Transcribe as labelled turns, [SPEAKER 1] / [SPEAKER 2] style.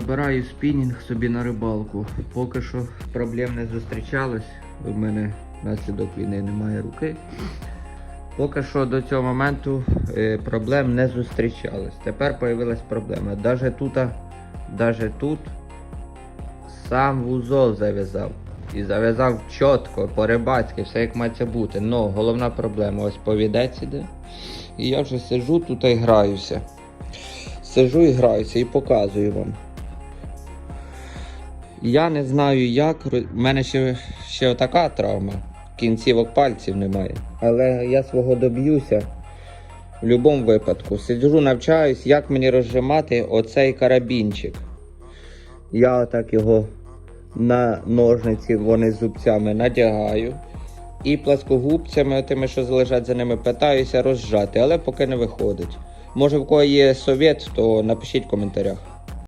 [SPEAKER 1] Собираю спінінг собі на рибалку. Поки що проблем не зустрічалось. У мене наслідок війни немає руки. Поки що до цього моменту е, проблем не зустрічалось. Тепер з'явилась проблема. Даже тут, даже тут сам вузол зав'язав. І зав'язав чітко, по-рибацьки, все як має бути. Ну, головна проблема, ось повідець іде. І я вже сижу тут і граюся. Сижу і граюся і показую вам. Я не знаю як. У мене ще, ще така травма. Кінцівок пальців немає. Але я свого доб'юся. В будь-якому випадку. Сиджу, навчаюсь, як мені розжимати оцей карабінчик. Я отак його на ножниці, вони з зубцями надягаю. І пласкогубцями, тими, що лежать за ними, питаюся розжати, але поки не виходить. Може в кого є совет, то напишіть в коментарях.